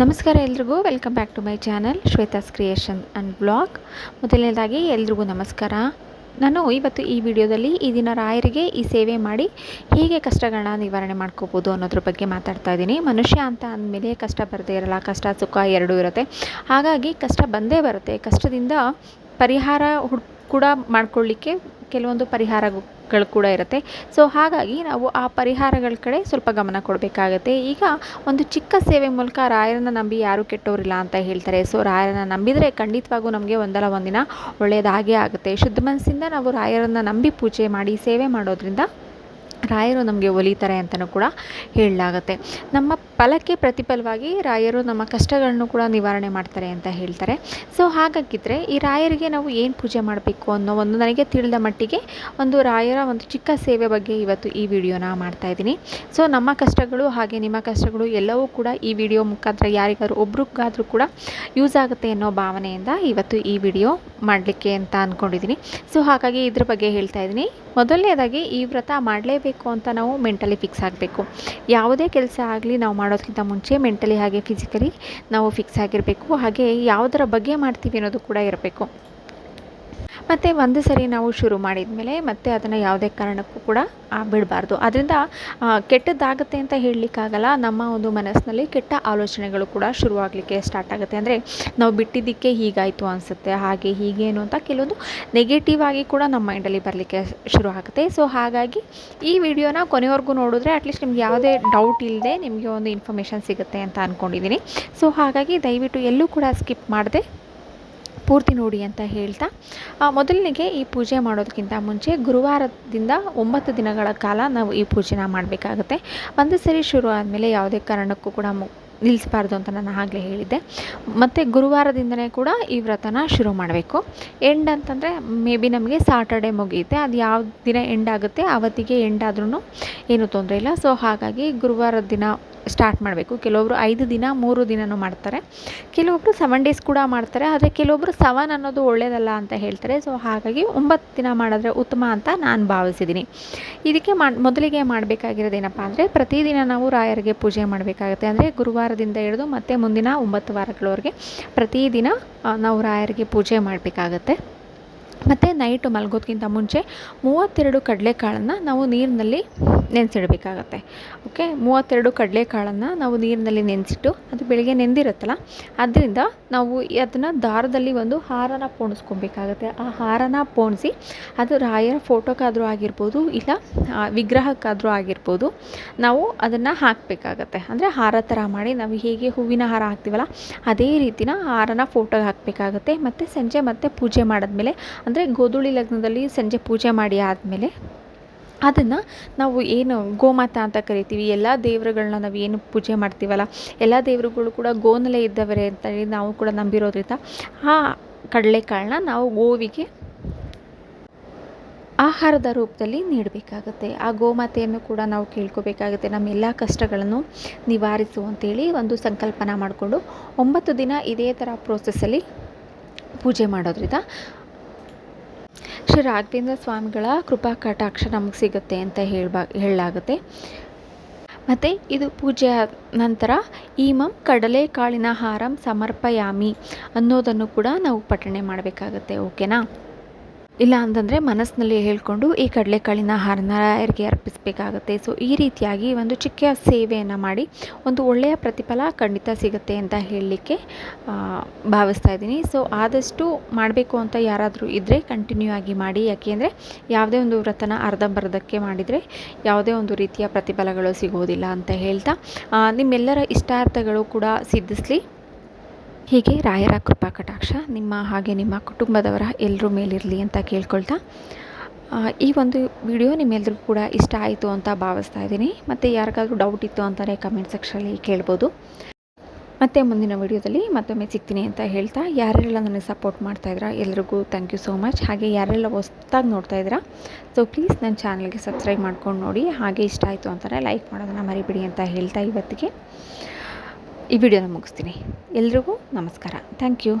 ನಮಸ್ಕಾರ ಎಲ್ರಿಗೂ. Welcome back to my channel Shweta's creation and blog ಮೊದಲನೇದಾಗಿ ಎಲ್ರಿಗೂ ನಮಸ್ಕಾರ. ನಾನು ಇವತ್ತು ಈ ವಿಡಿಯೋದಲ್ಲಿ ಈ ದಿನ ರಾಯರಿಗೆ ಈ ಸೇವೆ ಮಾಡಿ ಹೇಗೆ ಕಷ್ಟಗಳನ್ನ ನಿವಾರಣೆ ಮಾಡ್ಕೋಬೋದು ಅನ್ನೋದ್ರ ಬಗ್ಗೆ ಮಾತಾಡ್ತಾ ಇದ್ದೀನಿ. ಮನುಷ್ಯ ಅಂತ ಅಂದಮೇಲೆ ಕಷ್ಟ ಬರದೇ ಇರಲ್ಲ, ಕಷ್ಟ ಸುಖ ಎರಡೂ ಇರುತ್ತೆ. ಹಾಗಾಗಿ ಕಷ್ಟ ಬಂದೇ ಬರುತ್ತೆ. ಕಷ್ಟದಿಂದ ಪರಿಹಾರ ಹುಡ್ ಕೂಡ ಮಾಡ್ಕೊಳ್ಳಿಕ್ಕೆ ಕೆಲವೊಂದು ಪರಿಹಾರಗಳು ಕೂಡ ಇರುತ್ತೆ. ಸೊ ಹಾಗಾಗಿ ನಾವು ಆ ಪರಿಹಾರಗಳ ಕಡೆ ಸ್ವಲ್ಪ ಗಮನ ಕೊಡಬೇಕಾಗತ್ತೆ. ಈಗ ಒಂದು ಚಿಕ್ಕ ಸೇವೆ ಮೂಲಕ ರಾಯರನ್ನು ನಂಬಿ ಯಾರೂ ಕೆಟ್ಟೋರಿಲ್ಲ ಅಂತ ಹೇಳ್ತಾರೆ. ಸೊ ರಾಯರನ್ನು ನಂಬಿದರೆ ಖಂಡಿತವಾಗೂ ನಮಗೆ ಒಂದಲ್ಲ ಒಂದಿನ ಒಳ್ಳೆಯದಾಗೇ ಆಗುತ್ತೆ. ಶುದ್ಧ ಮನಸ್ಸಿಂದ ನಾವು ರಾಯರನ್ನು ನಂಬಿ ಪೂಜೆ ಮಾಡಿ, ಸೇವೆ ಮಾಡೋದ್ರಿಂದ ರಾಯರು ನಮಗೆ ಒಲಿತಾರೆ ಅಂತಲೂ ಕೂಡ ಹೇಳಲಾಗತ್ತೆ. ನಮ್ಮ ಫಲಕ್ಕೆ ಪ್ರತಿಫಲವಾಗಿ ರಾಯರು ನಮ್ಮ ಕಷ್ಟಗಳನ್ನು ಕೂಡ ನಿವಾರಣೆ ಮಾಡ್ತಾರೆ ಅಂತ ಹೇಳ್ತಾರೆ. ಸೊ ಹಾಗಾಗಿದ್ದರೆ ಈ ರಾಯರಿಗೆ ನಾವು ಏನು ಪೂಜೆ ಮಾಡಬೇಕು ಅನ್ನೋ ಒಂದು ನನಗೆ ತಿಳಿದ ಮಟ್ಟಿಗೆ ಒಂದು ರಾಯರ ಒಂದು ಚಿಕ್ಕ ಸೇವೆ ಬಗ್ಗೆ ಇವತ್ತು ಈ ವಿಡಿಯೋನ ಮಾಡ್ತಾ ಇದ್ದೀನಿ. ಸೊ ನಮ್ಮ ಕಷ್ಟಗಳು ಹಾಗೆ ನಿಮ್ಮ ಕಷ್ಟಗಳು ಎಲ್ಲವೂ ಕೂಡ ಈ ವಿಡಿಯೋ ಮುಖಾಂತರ ಯಾರಿಗಾದ್ರೂ ಒಬ್ರಿಗಾದ್ರೂ ಕೂಡ ಯೂಸ್ ಆಗುತ್ತೆ ಅನ್ನೋ ಭಾವನೆಯಿಂದ ಇವತ್ತು ಈ ವಿಡಿಯೋ ಮಾಡಲಿಕ್ಕೆ ಅಂತ ಅಂದ್ಕೊಂಡಿದ್ದೀನಿ ಸೊ ಹಾಗಾಗಿ ಇದ್ರ ಬಗ್ಗೆ ಹೇಳ್ತಾ ಇದ್ದೀನಿ. ಮೊದಲನೇದಾಗಿ ಈ ವ್ರತ ಮಾಡಲೇಬೇಕು ಅಂತ ನಾವು ಮೆಂಟಲಿ ಫಿಕ್ಸ್ ಆಗಬೇಕು. ಯಾವುದೇ ಕೆಲಸ ಆಗಲಿ ನಾವು ಮಾಡೋದಕ್ಕಿಂತ ಮುಂಚೆ ಮೆಂಟಲಿ ಹಾಗೆ ಫಿಸಿಕಲಿ ನಾವು ಫಿಕ್ಸ್ ಆಗಿರಬೇಕು. ಹಾಗೆ ಯಾವುದರ ಬಗ್ಗೆ ಮಾಡ್ತೀವಿ ಅನ್ನೋದು ಕೂಡ ಇರಬೇಕು. ಮತ್ತು ಒಂದು ಸರಿ ನಾವು ಶುರು ಮಾಡಿದ ಮೇಲೆ ಮತ್ತೆ ಅದನ್ನು ಯಾವುದೇ ಕಾರಣಕ್ಕೂ ಕೂಡ ಬಿಡಬಾರ್ದು. ಅದರಿಂದ ಕೆಟ್ಟದ್ದಾಗುತ್ತೆ ಅಂತ ಹೇಳಲಿಕ್ಕಾಗಲ್ಲ. ನಮ್ಮ ಒಂದು ಮನಸ್ಸಿನಲ್ಲಿ ಕೆಟ್ಟ ಆಲೋಚನೆಗಳು ಕೂಡ ಶುರುವಾಗಲಿಕ್ಕೆ ಸ್ಟಾರ್ಟ್ ಆಗುತ್ತೆ. ಅಂದರೆ, ನಾವು ಬಿಟ್ಟಿದ್ದಕ್ಕೆ ಹೀಗಾಯಿತು ಅನಿಸುತ್ತೆ. ಹಾಗೆ ಹೀಗೇನು ಅಂತ ಕೆಲವೊಂದು ನೆಗೆಟಿವ್ ಆಗಿ ಕೂಡ ನಮ್ಮ ಮೈಂಡಲ್ಲಿ ಬರಲಿಕ್ಕೆ ಶುರು ಆಗುತ್ತೆ. ಸೊ ಹಾಗಾಗಿ ಈ ವಿಡಿಯೋನ ಕೊನೆವರೆಗೂ ನೋಡಿದ್ರೆ ಅಟ್ಲೀಸ್ಟ್ ನಿಮ್ಗೆ ಯಾವುದೇ ಡೌಟ್ ಇಲ್ಲದೆ ನಿಮಗೆ ಒಂದು ಇನ್ಫಾರ್ಮೇಷನ್ ಸಿಗುತ್ತೆ ಅಂತ ಅಂದ್ಕೊಂಡಿದ್ದೀನಿ ಸೊ ಹಾಗಾಗಿ ದಯವಿಟ್ಟು ಎಲ್ಲೂ ಕೂಡ ಸ್ಕಿಪ್ ಮಾಡದೆ. ಪೂರ್ತಿ ನೋಡಿ ಅಂತ ಹೇಳ್ತಾ ಮೊದಲನಿಗೆ ಈ ಪೂಜೆ ಮಾಡೋದಕ್ಕಿಂತ ಮುಂಚೆ ಗುರುವಾರದಿಂದ ಒಂಬತ್ತು ದಿನಗಳ ಕಾಲ ನಾವು ಈ ಪೂಜೆನ ಮಾಡಬೇಕಾಗುತ್ತೆ. ಒಂದು ಸರಿ ಶುರು ಆದಮೇಲೆ ಯಾವುದೇ ಕಾರಣಕ್ಕೂ ಕೂಡ ನಿಲ್ಲಿಸಬಾರ್ದು ಅಂತ ನಾನು ಆಗಲೇ ಹೇಳಿದ್ದೆ. ಮತ್ತು ಗುರುವಾರದಿಂದನೇ ಕೂಡ ಈ ವ್ರತನ ಶುರು ಮಾಡಬೇಕು. ಎಂಡ್ ಅಂತಂದರೆ ಮೇ ಬಿ ನಮಗೆ ಸಾಟರ್ಡೆ ಮುಗಿಯುತ್ತೆ. ಅದು ಯಾವ ದಿನ ಎಂಡ್ ಆಗುತ್ತೆ ಆವತ್ತಿಗೆ ಎಂಡ್ ಆದ್ರೂ ಏನೂ ತೊಂದರೆ ಇಲ್ಲ. ಸೊ ಹಾಗಾಗಿ ಗುರುವಾರದ ದಿನ ಸ್ಟಾರ್ಟ್ ಮಾಡಬೇಕು. ಕೆಲವೊಬ್ಬರು ಐದು ದಿನ, ಮೂರು ದಿನವೂ ಮಾಡ್ತಾರೆ. ಕೆಲವೊಬ್ಬರು ಸೆವೆನ್ ಡೇಸ್ ಕೂಡ ಮಾಡ್ತಾರೆ. ಆದರೆ ಕೆಲವೊಬ್ಬರು ಸೆವೆನ್ ಅನ್ನೋದು ಒಳ್ಳೆಯದಲ್ಲ ಅಂತ ಹೇಳ್ತಾರೆ. ಸೊ ಹಾಗಾಗಿ ಒಂಬತ್ತು ದಿನ ಮಾಡಿದ್ರೆ ಉತ್ತಮ ಅಂತ ನಾನು ಭಾವಿಸಿದ್ದೀನಿ ಇದಕ್ಕೆ ಮಾಡಿ ಮೊದಲಿಗೆ ಮಾಡಬೇಕಾಗಿರೋದೇನಪ್ಪ ಅಂದರೆ ಪ್ರತಿದಿನ ನಾವು ರಾಯರಿಗೆ ಪೂಜೆ ಮಾಡಬೇಕಾಗುತ್ತೆ. ಅಂದರೆ ಗುರುವಾರದಿಂದ ಹಿಡಿದು ಮತ್ತೆ ಮುಂದಿನ ಒಂಬತ್ತು ವಾರಗಳವರೆಗೆ ಪ್ರತಿದಿನ ನಾವು ರಾಯರಿಗೆ ಪೂಜೆ ಮಾಡಬೇಕಾಗತ್ತೆ. ಮತ್ತು ನೈಟು ಮಲಗೋದಕ್ಕಿಂತ ಮುಂಚೆ ಮೂವತ್ತೆರಡು ಕಡಲೆಕಾಳನ್ನು ನಾವು ನೀರಿನಲ್ಲಿ ನೆನೆಸಿಡಬೇಕಾಗತ್ತೆ. ಓಕೆ ಮೂವತ್ತೆರಡು ಕಡಲೆಕಾಳನ್ನು ನಾವು ನೀರಿನಲ್ಲಿ ನೆನೆಸಿಟ್ಟು ಅದು ಬೆಳಗ್ಗೆ ನೆಂದಿರುತ್ತಲ್ಲ, ಅದರಿಂದ ನಾವು ಅದನ್ನು ದಾರದಲ್ಲಿ ಒಂದು ಹಾರನ ಪೋಣಿಸ್ಕೊಬೇಕಾಗತ್ತೆ. ಆ ಹಾರನ ಪೋಣಿಸಿ ಅದು ರಾಯರ ಫೋಟೋಕ್ಕಾದರೂ ಆಗಿರ್ಬೋದು, ಇಲ್ಲ ವಿಗ್ರಹಕ್ಕಾದರೂ ಆಗಿರ್ಬೋದು, ನಾವು ಅದನ್ನು ಹಾಕಬೇಕಾಗತ್ತೆ. ಅಂದರೆ ಹಾರ ಥರ ಮಾಡಿ ನಾವು ಹೇಗೆ ಹೂವಿನ ಹಾರ ಹಾಕ್ತೀವಲ್ಲ, ಅದೇ ರೀತಿನ ಹಾರನ ಫೋಟೋಗೆ ಹಾಕಬೇಕಾಗತ್ತೆ. ಮತ್ತು ಸಂಜೆ ಮತ್ತೆ ಪೂಜೆ ಮಾಡಿದ್ಮೇಲೆ, ಅಂದರೆ ಗೋಧೂಳಿ ಲಗ್ನದಲ್ಲಿ ಸಂಜೆ ಪೂಜೆ ಮಾಡಿ ಆದಮೇಲೆ ಅದನ್ನು ನಾವು ಏನು ಗೋಮಾತಾ ಅಂತ ಕರಿತೀವಿ, ಎಲ್ಲ ದೇವರುಗಳನ್ನ ನಾವು ಏನು ಪೂಜೆ ಮಾಡ್ತೀವಲ್ಲ, ಎಲ್ಲ ದೇವರುಗಳು ಕೂಡ ಗೋನಲ್ಲೇ ಇದ್ದವರೇ ಅಂತೇಳಿ ನಾವು ಕೂಡ ನಂಬಿರೋದ್ರಿಂದ ಆ ಕಡಲೆಕಾಳನ್ನ ನಾವು ಗೋವಿಗೆ ಆಹಾರದ ರೂಪದಲ್ಲಿ ನೀಡಬೇಕಾಗುತ್ತೆ. ಆ ಗೋಮಾತೆಯನ್ನು ಕೂಡ ನಾವು ಕೇಳ್ಕೋಬೇಕಾಗುತ್ತೆ. ನಮ್ಮ ಎಲ್ಲ ಕಷ್ಟಗಳನ್ನು ನಿವಾರಿಸು ಅಂತೇಳಿ ಒಂದು ಸಂಕಲ್ಪನ ಮಾಡಿಕೊಂಡು ಒಂಬತ್ತು ದಿನ ಇದೇ ಥರ ಪ್ರೋಸೆಸ್ಸಲ್ಲಿ ಪೂಜೆ ಮಾಡೋದ್ರಿಂದ ಶ್ರೀ ರಾಘವೇಂದ್ರ ಸ್ವಾಮಿಗಳ ಕೃಪಾ ಕಟಾಕ್ಷ ನಮಗೆ ಸಿಗುತ್ತೆ ಅಂತ ಹೇಳ್ಬಾ, ಹೇಳಲಾಗುತ್ತೆ. ಮತ್ತು ಇದು ಪೂಜೆಯ ನಂತರ, ಈಮಂ ಕಡಲೆಕಾಳಿನ ಹಾರಂ ಸಮರ್ಪಯಾಮಿ ಅನ್ನೋದನ್ನು ಕೂಡ ನಾವು ಪಠಣೆ ಮಾಡಬೇಕಾಗತ್ತೆ, ಓಕೆನಾ? ಇಲ್ಲ ಅಂತಂದರೆ ಮನಸ್ಸಿನಲ್ಲಿ ಹೇಳಿಕೊಂಡು ಈ ಕಡಲೆಕಾಳಿನ ಹಾರನ ರಾಯರಿಗೆ ಅರ್ಪಿಸಬೇಕಾಗತ್ತೆ? ಸೊ ಈ ರೀತಿಯಾಗಿ ಒಂದು ಚಿಕ್ಕ ಸೇವೆಯನ್ನು ಮಾಡಿ, ಒಂದು ಒಳ್ಳೆಯ ಪ್ರತಿಫಲ ಖಂಡಿತ ಸಿಗುತ್ತೆ ಅಂತ ಹೇಳಲಿಕ್ಕೆ ಭಾವಿಸ್ತಾ ಇದ್ದೀನಿ. ಸೊ ಆದಷ್ಟು ಮಾಡಬೇಕು ಅಂತ ಯಾರಾದರೂ ಇದ್ದರೆ ಕಂಟಿನ್ಯೂ ಆಗಿ ಮಾಡಿ. ಯಾಕೆಂದರೆ ಯಾವುದೇ ಒಂದು ವ್ರತನ ಅರ್ಧಂಬರ್ಧಕ್ಕೆ ಮಾಡಿದರೆ ಯಾವುದೇ ಒಂದು ರೀತಿಯ ಪ್ರತಿಫಲಗಳು ಸಿಗೋದಿಲ್ಲ ಅಂತ ಹೇಳ್ತಾ ನಿಮ್ಮೆಲ್ಲರ ಇಷ್ಟಾರ್ಥಗಳು ಕೂಡ ಸಿದ್ಧಿಸಲಿ. ಹೀಗೆ ರಾಯರ ಕೃಪಾ ಕಟಾಕ್ಷ ನಿಮ್ಮ ಹಾಗೆ ನಿಮ್ಮ ಕುಟುಂಬದವರ ಎಲ್ಲರೂ ಮೇಲಿರಲಿ ಅಂತ ಕೇಳ್ಕೊಳ್ತಾ ಈ ಒಂದು ವಿಡಿಯೋ ನಿಮ್ಮೆಲ್ಲರಿಗೂ ಕೂಡ ಇಷ್ಟ ಆಯಿತು ಅಂತ ಭಾವಿಸ್ತಾ ಇದ್ದೀನಿ. ಮತ್ತು ಯಾರಿಗಾದ್ರೂ ಡೌಟ್ ಇತ್ತು ಅಂತಲೇ ಕಮೆಂಟ್ ಸೆಕ್ಷನಲ್ಲಿ ಕೇಳ್ಬೋದು. ಮತ್ತು ಮುಂದಿನ ವಿಡಿಯೋದಲ್ಲಿ ಮತ್ತೊಮ್ಮೆ ಸಿಗ್ತೀನಿ ಅಂತ ಹೇಳ್ತಾ, ಯಾರೆಲ್ಲ ನನಗೆ ಸಪೋರ್ಟ್ ಮಾಡ್ತಾಯಿದ್ರ ಎಲ್ರಿಗೂ ಥ್ಯಾಂಕ್ ಯು ಸೋ ಮಚ್ ಹಾಗೆ ಯಾರೆಲ್ಲ ಹೊಸ್ದಾಗಿ ನೋಡ್ತಾ ಇದ್ದೀರಾ ಸೊ ಪ್ಲೀಸ್ ನನ್ನ ಚಾನಲ್ಗೆ ಸಬ್ಸ್ಕ್ರೈಬ್ ಮಾಡ್ಕೊಂಡು ನೋಡಿ. ಹಾಗೆ ಇಷ್ಟ ಆಯಿತು ಅಂತಾರೆ ಲೈಕ್ ಮಾಡೋದನ್ನು ಮರಿಬಿಡಿ ಅಂತ ಹೇಳ್ತಾ ಇವತ್ತಿಗೆ. ಈ ವಿಡಿಯೋನ ಮುಗಿಸ್ತೀನಿ. ಎಲ್ರಿಗೂ ನಮಸ್ಕಾರ. Thank you